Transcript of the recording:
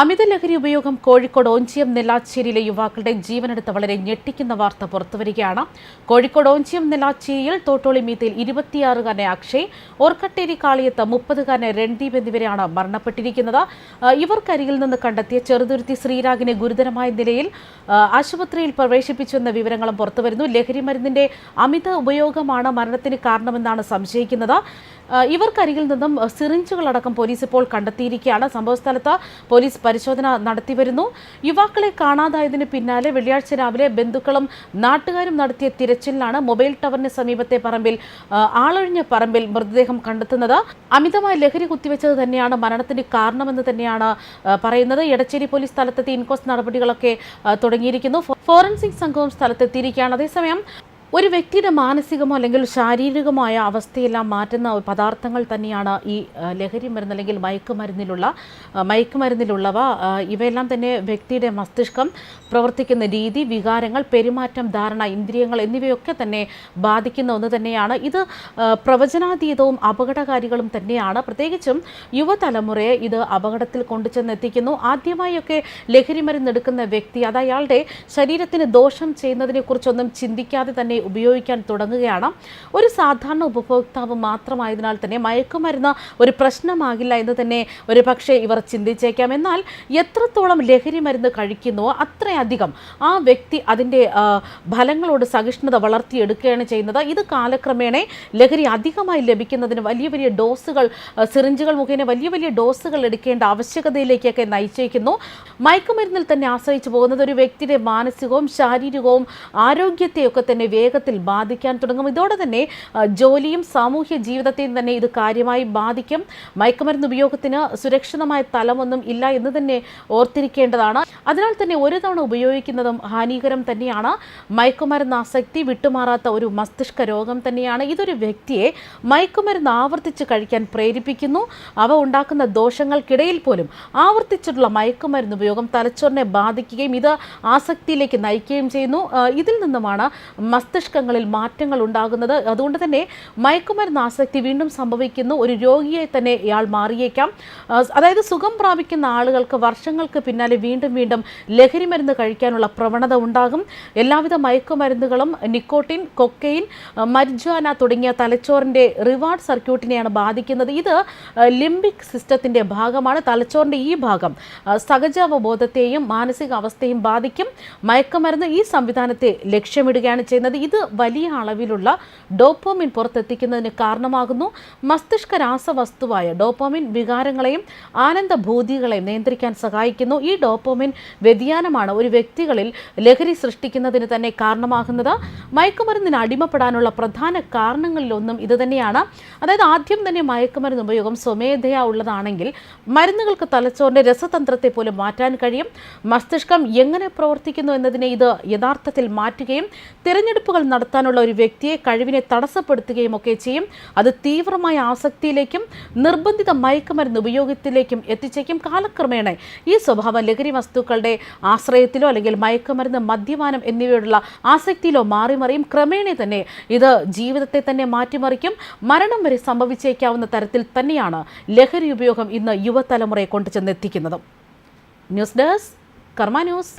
അമിത ലഹരി ഉപയോഗം കോഴിക്കോട് ഓഞ്ചിയം നെല്ലാച്ചേരിയിലെ യുവാക്കളുടെ ജീവനെടുത്ത വളരെ ഞെട്ടിക്കുന്ന വാർത്ത പുറത്തുവരികയാണ്. കോഴിക്കോട് ഓഞ്ചിയം നെല്ലാച്ചേരിയിൽ തോട്ടോളി മീത്തയിൽ ഇരുപത്തിയാറുകാരനെ അക്ഷയ് ഓർക്കട്ടേരി കാളിയത്ത് മുപ്പതുകാരനെ രൺദീപ് എന്നിവരെയാണ് മരണപ്പെട്ടിരിക്കുന്നത്. ഇവർക്കരികിൽ നിന്ന് കണ്ടെത്തിയ ചെറുതുരുത്തി ശ്രീരാഗിനെ ഗുരുതരമായ നിലയിൽ ആശുപത്രിയിൽ പ്രവേശിപ്പിച്ചുവെന്ന വിവരങ്ങളും പുറത്തുവരുന്നു. ലഹരി മരുന്നിന്റെ അമിത ഉപയോഗമാണ് മരണത്തിന് കാരണമെന്നാണ് സംശയിക്കുന്നത്. ഇവർക്കരികിൽ നിന്നും സിറിഞ്ചുകളടക്കം പോലീസ് ഇപ്പോൾ കണ്ടെത്തിയിരിക്കുകയാണ്. സംഭവസ്ഥലത്ത് പോലീസ് പരിശോധന നടത്തിവരുന്നു. യുവാക്കളെ കാണാതായതിന് പിന്നാലെ വെള്ളിയാഴ്ച രാവിലെ ബന്ധുക്കളും നാട്ടുകാരും നടത്തിയ തിരച്ചിലിലാണ് മൊബൈൽ ടവറിന് സമീപത്തെ പറമ്പിൽ ആളൊഴിഞ്ഞ പറമ്പിൽ മൃതദേഹം കണ്ടെത്തുന്നത്. അമിതമായ ലഹരി കുത്തിവെച്ചത് തന്നെയാണ് മരണത്തിന് കാരണമെന്ന് തന്നെയാണ് പറയുന്നത്. എടച്ചേരി പോലീസ് സ്ഥലത്തെത്തി ഇൻകോസ്റ്റ് നടപടികളൊക്കെ തുടങ്ങിയിരിക്കുന്നു. ഫോറൻസിക് സംഘവും സ്ഥലത്തെത്തിയിരിക്കുകയാണ്. അതേസമയം ഒരു വ്യക്തിയുടെ മാനസികമോ അല്ലെങ്കിൽ ശാരീരികമായ അവസ്ഥയെല്ലാം മാറ്റുന്ന പദാർത്ഥങ്ങൾ തന്നെയാണ് ഈ ലഹരി മരുന്ന് അല്ലെങ്കിൽ മയക്കുമരുന്നിലുള്ള മയക്കുമരുന്നിലുള്ളവ. ഇവയെല്ലാം തന്നെ വ്യക്തിയുടെ മസ്തിഷ്കം പ്രവർത്തിക്കുന്ന രീതി വികാരങ്ങൾ പെരുമാറ്റം ധാരണ ഇന്ദ്രിയങ്ങൾ എന്നിവയൊക്കെ തന്നെ ബാധിക്കുന്ന ഒന്ന് തന്നെയാണ്. ഇത് പ്രവചനാതീതവും അപകടകാരികളും തന്നെയാണ്. പ്രത്യേകിച്ചും യുവതലമുറയെ ഇത് അപകടത്തിൽ കൊണ്ടുചെന്നെത്തിക്കുന്നു. ആദ്യമായൊക്കെ ലഹരി മരുന്ന് എടുക്കുന്ന വ്യക്തി അത് അയാളുടെ ശരീരത്തിന് ദോഷം ചെയ്യുന്നതിനെക്കുറിച്ചൊന്നും ചിന്തിക്കാതെ തന്നെ ഉപയോഗിക്കാൻ തുടങ്ങുകയാണ്. ഒരു സാധാരണ ഉപഭോക്താവ് മാത്രമായതിനാൽ തന്നെ മയക്കുമരുന്ന് ഒരു പ്രശ്നമാകില്ല എന്ന് തന്നെ ഒരു പക്ഷേ ഇവർ ചിന്തിച്ചേക്കാം. എന്നാൽ എത്രത്തോളം ലഹരി മരുന്ന് കഴിക്കുന്നുവോ അത്രയധികം ആ വ്യക്തി അതിന്റെ ഫലങ്ങളോട് സഹിഷ്ണുത വളർത്തിയെടുക്കുകയാണ് ചെയ്യുന്നത്. ഇത് കാലക്രമേണ ലഹരി അധികമായി ലഭിക്കുന്നതിന് വലിയ വലിയ ഡോസുകൾ സിറിഞ്ചുകൾ മുഖേന വലിയ വലിയ ഡോസുകൾ എടുക്കേണ്ട ആവശ്യകതയിലേക്കൊക്കെ നയിച്ചേക്കുന്നു. മയക്കുമരുന്നിൽ തന്നെ ആശ്രയിച്ചു പോകുന്നത് ഒരു വ്യക്തിയുടെ മാനസികവും ശാരീരികവും ആരോഗ്യത്തെയൊക്കെ തന്നെ വേഗത്തിൽ ബാധിക്കാൻ തുടങ്ങും. ഇതോടെ തന്നെ ജോലിയും സാമൂഹ്യ ജീവിതത്തെയും തന്നെ ഇത് കാര്യമായി ബാധിക്കും. മയക്കുമരുന്ന് ഉപയോഗത്തിന് സുരക്ഷിതമായ തലമൊന്നും ഇല്ല എന്ന് തന്നെ ഓർത്തിരിക്കേണ്ടതാണ്. അതിനാൽ തന്നെ ഒരു തവണ ഉപയോഗിക്കുന്നതും ഹാനികരം തന്നെയാണ്. മയക്കുമരുന്ന് ആസക്തി വിട്ടുമാറാത്ത ഒരു മസ്തിഷ്ക രോഗം തന്നെയാണ്. ഇതൊരു വ്യക്തിയെ മയക്കുമരുന്ന് ആവർത്തിച്ച് കഴിക്കാൻ പ്രേരിപ്പിക്കുന്നു. അവ ഉണ്ടാക്കുന്ന ദോഷങ്ങൾക്കിടയിൽ പോലും ആവർത്തിച്ചിട്ടുള്ള മയക്കുമരുന്ന് ഉപയോഗം തലച്ചോറിനെ ബാധിക്കുകയും ഇത് ആസക്തിയിലേക്ക് നയിക്കുകയും ചെയ്യുന്നു. ഇതിൽ നിന്നുമാണ് മസ്തിഷ്കങ്ങളിൽ മാറ്റങ്ങൾ ഉണ്ടാകുന്നത്. അതുകൊണ്ട് തന്നെ മയക്കുമരുന്ന് ആസക്തി വീണ്ടും സംഭവിക്കുന്നു. ഒരു രോഗിയെ തന്നെ ഇയാൾ മാറിയേക്കാം. അതായത് സുഖം പ്രാപിക്കുന്ന ആളുകൾക്ക് വർഷങ്ങൾക്ക് പിന്നാലെ വീണ്ടും വീണ്ടും ലഹരി മരുന്ന് കഴിക്കാനുള്ള പ്രവണത ഉണ്ടാകും. എല്ലാവിധ മയക്കുമരുന്നുകളും നിക്കോട്ടിൻ കൊക്കൈൻ ആ, മരിജ്വാന തുടങ്ങിയ തലച്ചോറിന്റെ റിവാർഡ് സർക്യൂട്ടിനെയാണ് ബാധിക്കുന്നത്. ഇത് ലിംബിക് സിസ്റ്റത്തിന്റെ ഭാഗമാണ്. തലച്ചോറിന്റെ ഈ ഭാഗം സഹജാവബോധത്തെയും മാനസികാവസ്ഥയും ബാധിക്കും. മയക്കുമരുന്ന് ഈ സംവിധാനത്തെ ലക്ഷ്യമിടുകയാണ് ചെയ്യുന്നത്. ഇത് വലിയ അളവിലുള്ള ഡോപ്പോമിൻ പുറത്തെത്തിക്കുന്നതിന് കാരണമാകുന്നു. മസ്തിഷ്ക രാസവസ്തുവായ ഡോപ്പോമിൻ വികാരങ്ങളെയും ആനന്ദഭൂതികളെയും നിയന്ത്രിക്കാൻ സഹായിക്കുന്നു. ഈ ഡോപ്പോമിൻ വ്യതിയാനമാണ് ഒരു വ്യക്തികളിൽ ലഹരി സൃഷ്ടിക്കുന്നതിന് തന്നെ കാരണമാകുന്നത്. മയക്കുമരുന്നിന് അടിമപ്പെടാനുള്ള പ്രധാന കാരണങ്ങളിലൊന്നും ഇത് തന്നെയാണ്. അതായത് ആദ്യം തന്നെ മയക്കുമരുന്ന് ഉപയോഗം സ്വമേധയാ ഉള്ളതാണെങ്കിൽ മരുന്നുകൾക്ക് തലച്ചോറിന്റെ രസതന്ത്രത്തെ പോലും മാറ്റാൻ കഴിയും. മസ്തിഷ്കം എങ്ങനെ പ്രവർത്തിക്കുന്നു എന്നതിനെ ഇത് യഥാർത്ഥത്തിൽ മാറ്റുകയും തിരഞ്ഞെടുപ്പുകൾ നടത്താനുള്ള ഒരു വ്യക്തിയെ കഴിവിനെ തടസ്സപ്പെടുത്തുകയും ഒക്കെ ചെയ്യും. അത് തീവ്രമായ ആസക്തിയിലേക്കും നിർബന്ധിത മയക്കുമരുന്ന് ഉപയോഗത്തിലേക്കും എത്തിച്ചേക്കും കാലക്രമേണ. ഈ സ്വഭാവം ലഹരി വസ്തുക്കളുടെ ആശ്രയത്തിലോ അല്ലെങ്കിൽ മയക്കുമരുന്ന് മദ്യപാനം എന്നിവയോടുള്ള ആസക്തിയിലോ മാറി മറിയും ക്രമേണ തന്നെ ഇത് ജീവിതത്തെ തന്നെ മാറ്റിമറിക്കും. മരണം വരെ സംഭവിച്ചേക്കാവുന്ന തരത്തിൽ തന്നെയാണ് ലഹരി ഉപയോഗം ഇന്ന് യുവതലമുറയെ കൊണ്ടു ചെന്നെത്തിക്കുന്നത് ന്യൂസ് ഡെസ്ക് കർമ്മ ന്യൂസ്.